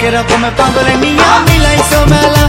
কেরকম পাগল নিয়া মিলাইছো মেলা।